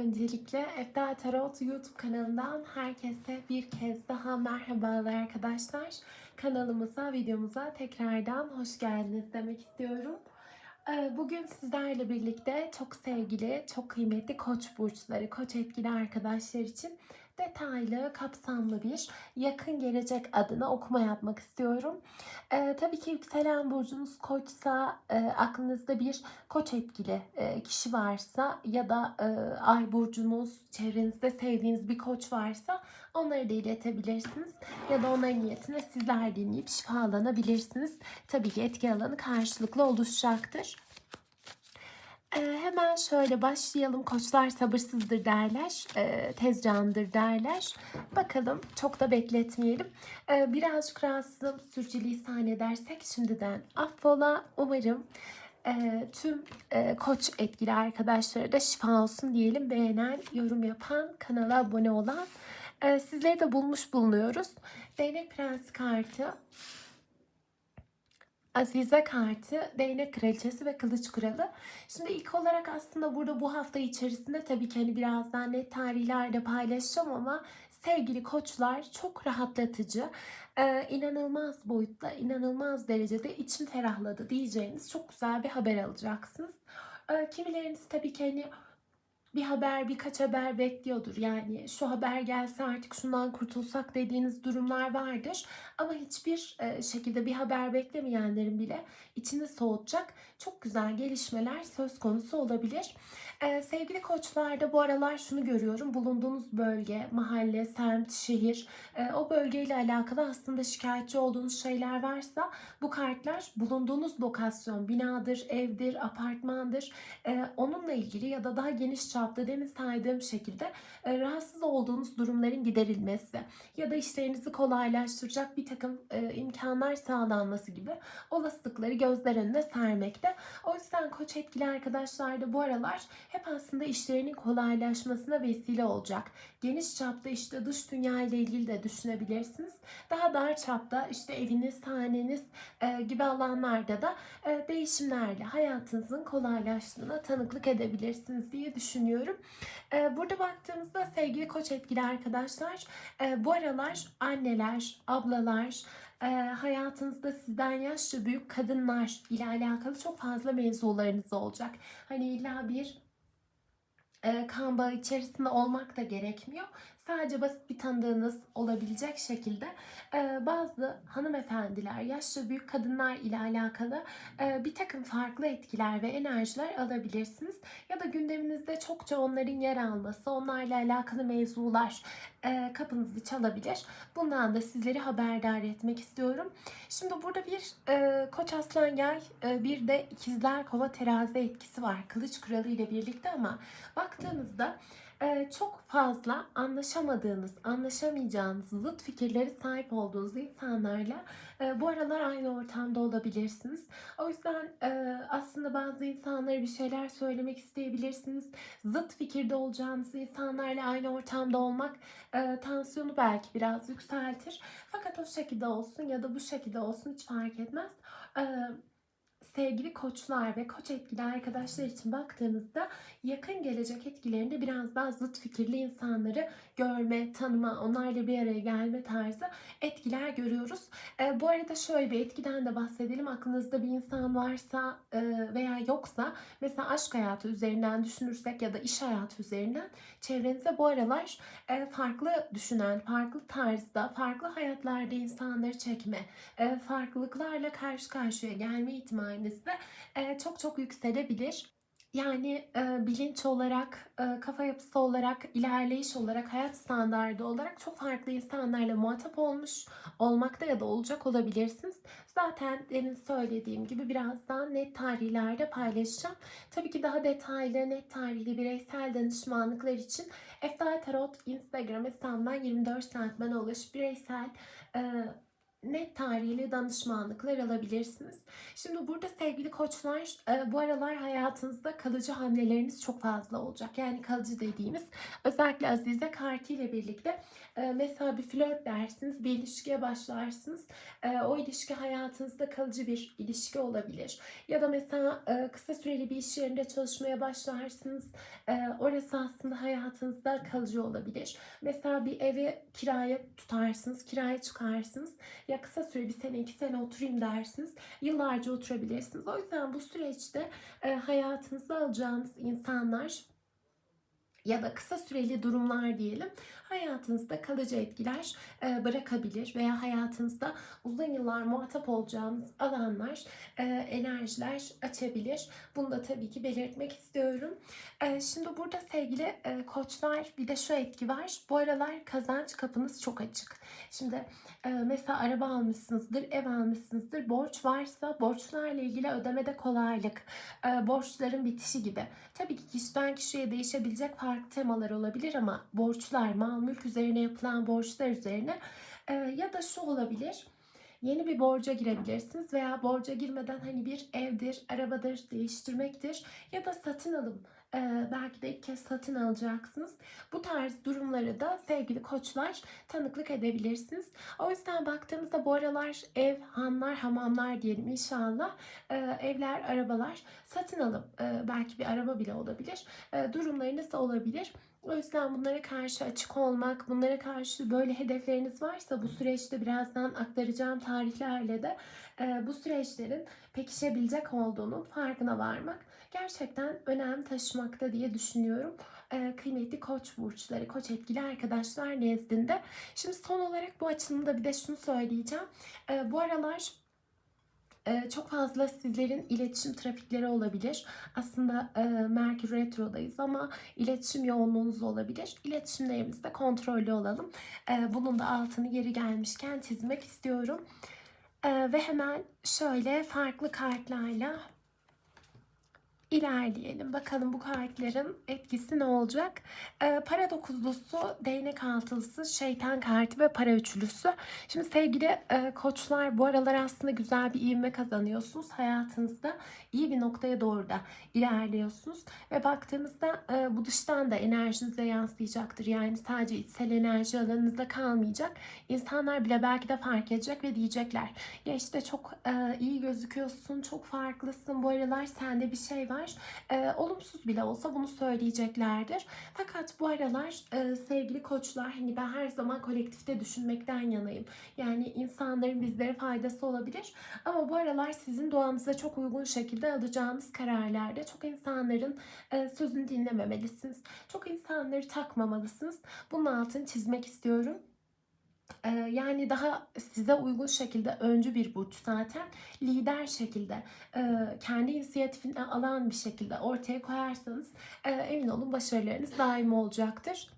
Öncelikle Efta Tarot YouTube kanalından herkese bir kez daha merhabalar arkadaşlar. Kanalımıza, videomuza tekrardan hoş geldiniz demek istiyorum. Ee, Bugün sizlerle birlikte çok sevgili, çok kıymetli koç burçları, koç etkili arkadaşlar için detaylı, kapsamlı bir yakın gelecek adına okuma yapmak istiyorum. Ee, tabii ki yükselen burcunuz koçsa, e, aklınızda bir koç etkili e, kişi varsa ya da e, ay burcunuz, çevrenizde sevdiğiniz bir koç varsa onları da iletebilirsiniz. Ya da onların niyetine sizler dinleyip şifalanabilirsiniz. Tabii ki etki alanı karşılıklı oluşacaktır. Ee, hemen şöyle başlayalım. Koçlar sabırsızdır derler. Ee, tez candır derler. Bakalım çok da bekletmeyelim. Ee, birazcık rahatsızım. Sürçülisan edersek şimdiden affola. Umarım e, tüm e, koç etkili arkadaşlara da şifa olsun diyelim. Beğenen, yorum yapan, kanala abone olan e, sizleri de bulmuş bulunuyoruz. Değnek Prensi kartı Azize kartı, değnek kraliçesi ve kılıç kralı. Şimdi ilk olarak aslında burada bu hafta içerisinde tabii ki hani birazdan net tarihlerde paylaşacağım ama sevgili koçlar çok rahatlatıcı, e, inanılmaz boyutta, inanılmaz derecede içim ferahladı diyeceğiniz çok güzel bir haber alacaksınız. E, kimileriniz tabii ki hani bir haber, birkaç haber bekliyordur. Yani şu haber gelse artık şundan kurtulsak dediğiniz durumlar vardır. Ama hiçbir e, şekilde bir haber beklemeyenlerin bile içini soğutacak çok güzel gelişmeler söz konusu olabilir. E, sevgili koçlarda bu aralar şunu görüyorum. Bulunduğunuz bölge, mahalle, semt, şehir e, o bölgeyle alakalı aslında şikayetçi olduğunuz şeyler varsa bu kartlar bulunduğunuz lokasyon, binadır, evdir, apartmandır e, onunla ilgili ya da daha geniş çapta demin saydığım şekilde e, rahatsız olduğunuz durumların giderilmesi ya da işlerinizi kolaylaştıracak bir takım e, imkanlar sağlanması gibi olasılıkları gözler önüne sermekte. O yüzden koç etkili arkadaşlar da bu aralar hep aslında işlerinin kolaylaşmasına vesile olacak. Geniş çapta işte dış dünya ile ilgili de düşünebilirsiniz. Daha dar çapta işte eviniz, haneniz e, gibi alanlarda da değişimlerle hayatınızın kolaylaştığına tanıklık edebilirsiniz diye düşünüyorum. E, burada baktığımızda sevgili koç etkili arkadaşlar e, bu aralar anneler, ablalar, e, hayatınızda sizden yaşça büyük kadınlar ile alakalı çok fazla mevzularınız olacak. Hani illa bir e, kan bağı içerisinde olmak da gerekmiyor. Sadece basit bir tanıdığınız olabilecek şekilde e, bazı hanımefendiler, yaşça büyük kadınlar ile alakalı e, bir takım farklı etkiler ve enerjiler alabilirsiniz. Ya da gündeminizde çokça onların yer alması, onlarla alakalı mevzular e, kapınızı çalabilir. Bundan da sizleri haberdar etmek istiyorum. Şimdi burada bir Koç Aslan Yay, e, bir de ikizler Kova Terazi etkisi var. Kılıç Kralı ile birlikte ama baktığınızda e, çok fazla anlaşamadığınız, anlaşamayacağınız, zıt fikirleri sahip olduğunuz insanlarla e, bu aralar aynı ortamda olabilirsiniz. O yüzden e, aslında bazı insanlara bir şeyler söylemek isteyebilirsiniz. Zıt fikirde olacağınız insanlarla aynı ortamda olmak e, tansiyonu belki biraz yükseltir. Fakat o şekilde olsun ya da bu şekilde olsun hiç fark etmez. E, sevgili koçlar ve koç etkili arkadaşlar için baktığınızda yakın gelecek etkilerinde biraz daha zıt fikirli insanları görme, tanıma, onlarla bir araya gelme tarzı etkiler görüyoruz. E, bu arada şöyle bir etkiden de bahsedelim. Aklınızda bir insan varsa e, veya yoksa mesela aşk hayatı üzerinden düşünürsek ya da iş hayatı üzerinden çevrenize bu aralar e, farklı düşünen, farklı tarzda, farklı hayatlarda insanları çekme, e, farklılıklarla karşı karşıya gelme ihtimaliniz de e, çok çok yükselebilir. Yani e, bilinç olarak, e, kafa yapısı olarak, ilerleyiş olarak, hayat standardı olarak çok farklı insanlarla muhatap olmuş olmakta ya da olacak olabilirsiniz. Zaten demin söylediğim gibi birazdan net tarihlerde paylaşacağım. Tabii ki daha detaylı, net tarihli bireysel danışmanlıklar için Eftal Tarot Instagram hesabından 24 saat bana ulaş bireysel e, net tarihiyle danışmanlıklar alabilirsiniz. Şimdi burada sevgili koçlar e, bu aralar hayatınızda kalıcı hamleleriniz çok fazla olacak. Yani kalıcı dediğimiz özellikle Azize kartı ile birlikte e, mesela bir flört dersiniz, bir ilişkiye başlarsınız. E, o ilişki hayatınızda kalıcı bir ilişki olabilir. Ya da mesela kısa süreli bir iş yerinde çalışmaya başlarsınız. Orası aslında hayatınızda kalıcı olabilir. Mesela bir evi kiraya tutarsınız, kiraya çıkarsınız. Ya kısa süre bir sene iki sene oturayım dersiniz. Yıllarca oturabilirsiniz. O yüzden bu süreçte e, hayatınızda alacağınız insanlar ya da kısa süreli durumlar diyelim hayatınızda kalıcı etkiler e, bırakabilir veya hayatınızda uzun yıllar muhatap olacağınız alanlar, e, enerjiler açabilir. Bunu da tabii ki belirtmek istiyorum. E, şimdi burada sevgili koçlar bir de şu etki var. Bu aralar kazanç kapınız çok açık. Şimdi mesela araba almışsınızdır, ev almışsınızdır. Borç varsa borçlarla ilgili ödemede kolaylık, borçların bitişi gibi. Tabii ki kişiden kişiye değişebilecek farklı temalar olabilir ama borçlar, mal mülk üzerine yapılan borçlar üzerine e, ya da şu olabilir. Yeni bir borca girebilirsiniz veya borca girmeden hani bir evdir, arabadır, değiştirmektir ya da satın alım. E, belki de ilk kez satın alacaksınız. Bu tarz durumları da sevgili koçlar tanıklık edebilirsiniz. O yüzden baktığımızda bu aralar ev, hanlar, hamamlar diyelim inşallah. e, evler, arabalar satın alım. e, belki bir araba bile olabilir. E, durumlarınız da olabilir. O yüzden bunlara karşı açık olmak, bunlara karşı böyle hedefleriniz varsa bu süreçte birazdan aktaracağım tarihlerle de e, bu süreçlerin pekişebilecek olduğunun farkına varmak gerçekten önem taşımakta diye düşünüyorum. E, kıymetli koç burçları, koç etkili arkadaşlar nezdinde. Şimdi son olarak bu açılımda bir de şunu söyleyeceğim. E, bu aralar ee, çok fazla sizlerin iletişim trafikleri olabilir. Aslında e, Merkür Retro'dayız ama iletişim yoğunluğunuz olabilir. İletişimlerimizde kontrollü olalım. E, bunun da altını yeri gelmişken çizmek istiyorum. E, ve hemen şöyle farklı kartlarla ilerleyelim. Bakalım bu kartların etkisi ne olacak? Ee, para dokuzlusu, değnek altılısı, şeytan kartı ve para üçlüsü. Şimdi sevgili e, koçlar bu aralar aslında güzel bir ivme kazanıyorsunuz. Hayatınızda iyi bir noktaya doğru da ilerliyorsunuz. Ve baktığımızda e, bu dıştan da enerjinize yansıyacaktır. Yani sadece içsel enerji alanınızda kalmayacak. İnsanlar bile belki de fark edecek ve diyecekler. Ya işte çok e, iyi gözüküyorsun, çok farklısın. Bu aralar sende bir şey var var. E, olumsuz bile olsa bunu söyleyeceklerdir. Fakat bu aralar e, sevgili koçlar hani ben her zaman kolektifte düşünmekten yanayım. Yani insanların bizlere faydası olabilir. Ama bu aralar sizin doğanıza çok uygun şekilde alacağınız kararlarda çok insanların e, sözünü dinlememelisiniz. Çok insanları takmamalısınız. Bunun altını çizmek istiyorum. Ee, yani daha size uygun şekilde öncü bir burç zaten lider şekilde e, kendi inisiyatifini alan bir şekilde ortaya koyarsanız e, emin olun başarılarınız daim olacaktır.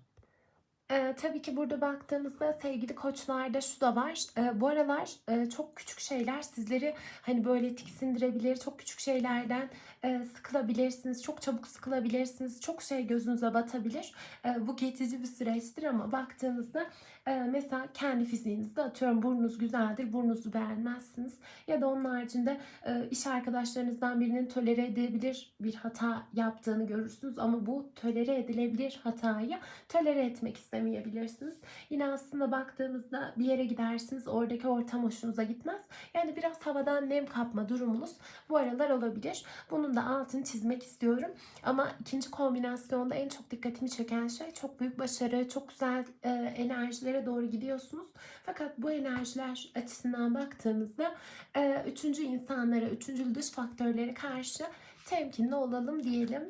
Ee, tabii ki burada baktığımızda sevgili koçlarda şu da var. Ee, bu aralar e, çok küçük şeyler sizleri hani böyle tiksindirebilir. Çok küçük şeylerden e, sıkılabilirsiniz. Çok çabuk sıkılabilirsiniz. Çok şey gözünüze batabilir. E, bu geçici bir süreçtir ama baktığınızda e, mesela kendi fiziğinizde atıyorum burnunuz güzeldir. Burnunuzu beğenmezsiniz. Ya da onun haricinde e, iş arkadaşlarınızdan birinin tolere edebilir bir hata yaptığını görürsünüz. Ama bu tolere edilebilir hatayı tolere etmek istemeyebilirsiniz. Yine aslında baktığımızda bir yere gidersiniz. Oradaki ortam hoşunuza gitmez. Yani biraz havadan nem kapma durumunuz bu aralar olabilir. Bunun da altını çizmek istiyorum. Ama ikinci kombinasyonda en çok dikkatimi çeken şey çok büyük başarı, çok güzel e, enerjilere doğru gidiyorsunuz. Fakat bu enerjiler açısından baktığımızda e, üçüncü insanlara, üçüncü dış faktörlere karşı temkinli olalım diyelim.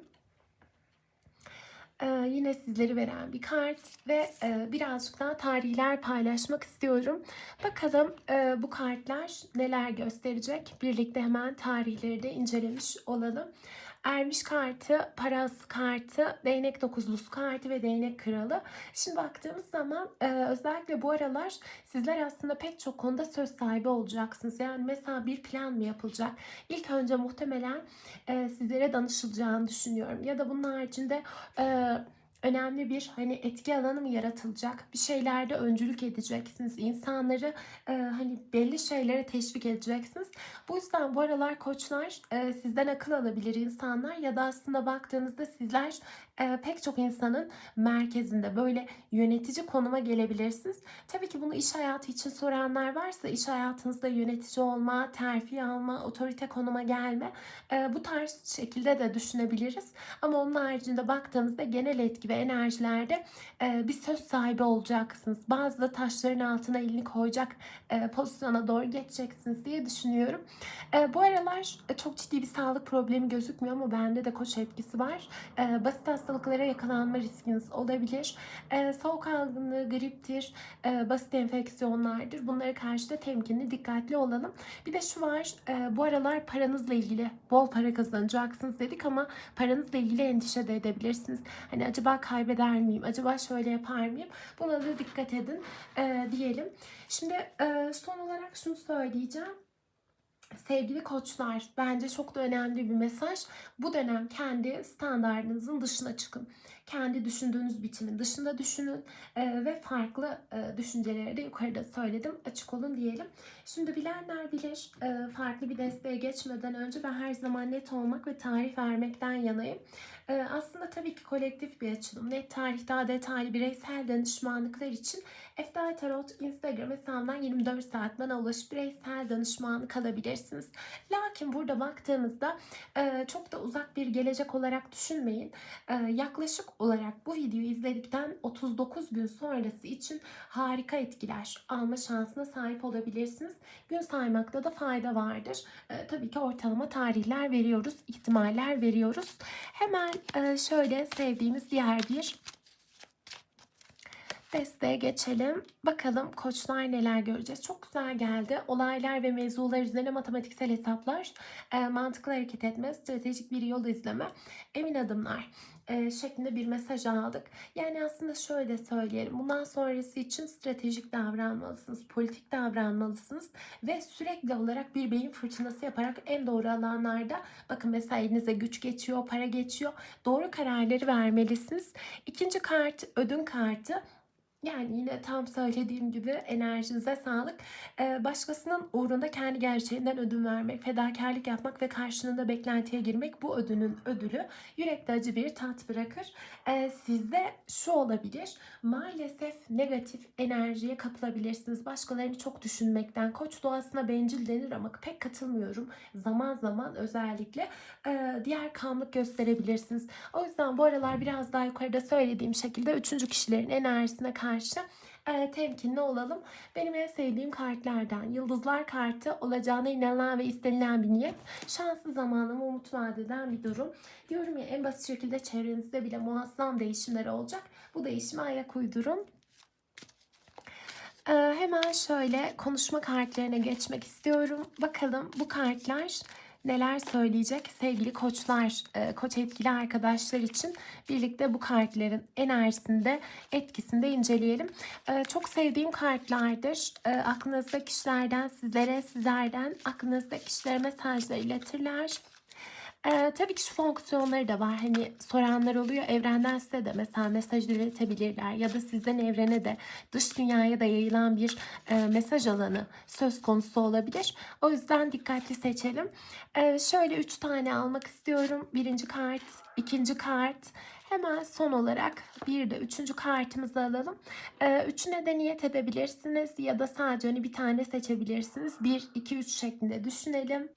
Ee, yine sizleri veren bir kart ve e, birazcık daha tarihler paylaşmak istiyorum. Bakalım e, bu kartlar neler gösterecek. Birlikte hemen tarihleri de incelemiş olalım. Ermiş kartı, Paras kartı, Değnek dokuzlusu kartı ve Değnek kralı. Şimdi baktığımız zaman e, özellikle bu aralar sizler aslında pek çok konuda söz sahibi olacaksınız. Yani mesela bir plan mı yapılacak? İlk önce muhtemelen e, sizlere danışılacağını düşünüyorum. Ya da bunun haricinde e, önemli bir hani etki alanı mı yaratılacak? Bir şeylerde öncülük edeceksiniz. İnsanları e, hani belli şeylere teşvik edeceksiniz. Bu yüzden bu aralar koçlar e, sizden akıl alabilir insanlar ya da aslında baktığınızda sizler e, pek çok insanın merkezinde böyle yönetici konuma gelebilirsiniz. Tabii ki bunu iş hayatı için soranlar varsa iş hayatınızda yönetici olma, terfi alma, otorite konuma gelme e, bu tarz şekilde de düşünebiliriz. Ama onun haricinde baktığımızda genel etki ve enerjilerde e, bir söz sahibi olacaksınız. Bazı da taşların altına elini koyacak e, pozisyona doğru geçeceksiniz diye düşünüyorum. E, bu aralar e, çok ciddi bir sağlık problemi gözükmüyor ama bende de koç etkisi var. E, basit hastalıklara yakalanma riskiniz olabilir. E, soğuk algınlığı, griptir, e, basit enfeksiyonlardır. Bunlara karşı da temkinli, dikkatli olalım. Bir de şu var, e, bu aralar paranızla ilgili bol para kazanacaksınız dedik ama paranızla ilgili endişe de edebilirsiniz. Hani acaba kaybeder miyim? Acaba şöyle yapar mıyım? Buna da dikkat edin e, diyelim. Şimdi e, son olarak şunu söyleyeceğim. Sevgili koçlar, bence çok da önemli bir mesaj. Bu dönem kendi standartınızın dışına çıkın. Kendi düşündüğünüz bitimin dışında düşünün e, ve farklı e, düşünceleri de yukarıda söyledim. Açık olun diyelim. Şimdi bilenler bilir, e, farklı bir desteğe geçmeden önce ben her zaman net olmak ve tarih vermekten yanayım. E, aslında tabii ki kolektif bir açılım. Net tarih daha detaylı bireysel danışmanlıklar için Eftel Tarot Instagram hesabından 24 saat bana ulaşıp bireysel danışmanlık alabilirsiniz. Lakin burada baktığımızda e, çok da uzak bir gelecek olarak düşünmeyin. E, yaklaşık olarak bu videoyu izledikten 39 gün sonrası için harika etkiler alma şansına sahip olabilirsiniz. Gün saymakta da fayda vardır. E, tabii ki ortalama tarihler veriyoruz, ihtimaller veriyoruz. Hemen e, şöyle sevdiğimiz diğer bir desteğe geçelim. Bakalım koçlar neler göreceğiz. Çok güzel geldi. Olaylar ve mevzular üzerine matematiksel hesaplar, e, mantıklı hareket etme, stratejik bir yol izleme, emin adımlar e, şeklinde bir mesaj aldık. Yani aslında şöyle söyleyelim. Bundan sonrası için stratejik davranmalısınız, politik davranmalısınız ve sürekli olarak bir beyin fırtınası yaparak en doğru alanlarda bakın mesela elinize güç geçiyor, para geçiyor. Doğru kararları vermelisiniz. İkinci kart ödün kartı. Yani yine tam söylediğim gibi enerjinize sağlık. Ee, başkasının uğrunda kendi gerçeğinden ödün vermek, fedakarlık yapmak ve karşılığında beklentiye girmek bu ödünün ödülü. Yürekte acı bir tat bırakır. Ee, sizde şu olabilir. Maalesef negatif enerjiye kapılabilirsiniz. Başkalarını çok düşünmekten. Koç doğasına bencil denir ama pek katılmıyorum. Zaman zaman özellikle e, diğer kamlık gösterebilirsiniz. O yüzden bu aralar biraz daha yukarıda söylediğim şekilde üçüncü kişilerin enerjisine karşı e, temkinli olalım. Benim en sevdiğim kartlardan Yıldızlar kartı olacağına inanılan ve istenilen bir niyet. Şanslı zamanımı umut vaat eden bir durum. Diyorum ya en basit şekilde çevrenizde bile muazzam değişimler olacak. Bu değişime ayak uydurun. Ee, hemen şöyle konuşma kartlarına geçmek istiyorum. Bakalım bu kartlar neler söyleyecek sevgili koçlar, e, koç etkili arkadaşlar için birlikte bu kartların enerjisinde, etkisinde inceleyelim. E, çok sevdiğim kartlardır. E, aklınızdaki kişilerden sizlere, sizlerden aklınızdaki kişilere mesajlar iletirler. Ee, tabii ki şu fonksiyonları da var. Hani soranlar oluyor. Evrenden size de mesela mesaj iletebilirler. Ya da sizden evrene de dış dünyaya da yayılan bir e, mesaj alanı söz konusu olabilir. O yüzden dikkatli seçelim. Ee, şöyle üç tane almak istiyorum. Birinci kart, ikinci kart. Hemen son olarak bir de üçüncü kartımızı alalım. Ee, üçüne de niyet edebilirsiniz ya da sadece hani bir tane seçebilirsiniz. Bir, iki, üç şeklinde düşünelim.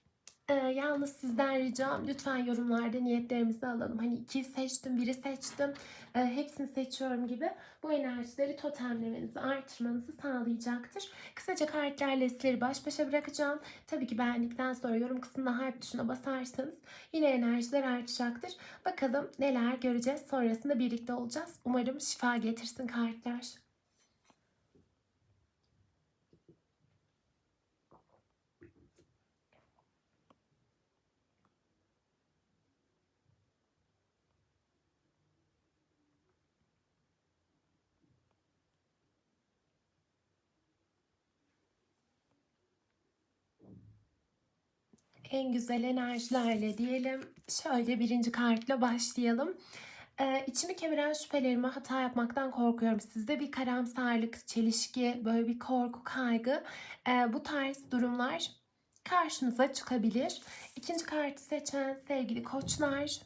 Ee, yalnız sizden ricam lütfen yorumlarda niyetlerimizi alalım. Hani iki seçtim, biri seçtim, e, hepsini seçiyorum gibi bu enerjileri totemlemenizi, artırmanızı sağlayacaktır. Kısaca kartlarla sizleri baş başa bırakacağım. Tabii ki beğendikten sonra yorum kısmında harf tuşuna basarsanız yine enerjiler artacaktır. Bakalım neler göreceğiz. Sonrasında birlikte olacağız. Umarım şifa getirsin kartlar. En güzel enerjilerle diyelim. Şöyle birinci kartla başlayalım. Eee, içimi kemiren şüphelerimi hata yapmaktan korkuyorum. Sizde bir karamsarlık, çelişki, böyle bir korku, kaygı, eee, bu tarz durumlar karşınıza çıkabilir. İkinci kartı seçen sevgili koçlar.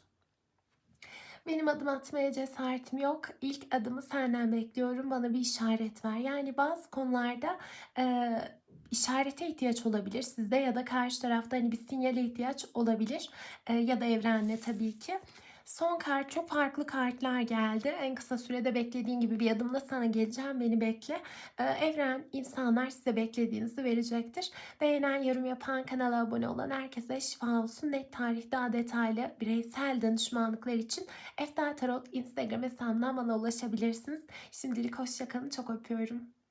Benim adım atmaya cesaretim yok. İlk adımı senden bekliyorum. Bana bir işaret ver. Yani bazı konularda eee, işarete ihtiyaç olabilir sizde ya da karşı tarafta hani bir sinyale ihtiyaç olabilir. Eee, ya da evrenle tabii ki. Son kart çok farklı kartlar geldi. En kısa sürede beklediğin gibi bir adımla sana geleceğim. Beni bekle. Eee, evren, insanlar size beklediğinizi verecektir. Beğenen, yorum yapan, kanala abone olan herkese şifa olsun. Net tarih daha detaylı bireysel danışmanlıklar için Eftel Tarot Instagram hesabından bana ulaşabilirsiniz. Şimdilik hoşçakalın. Çok öpüyorum.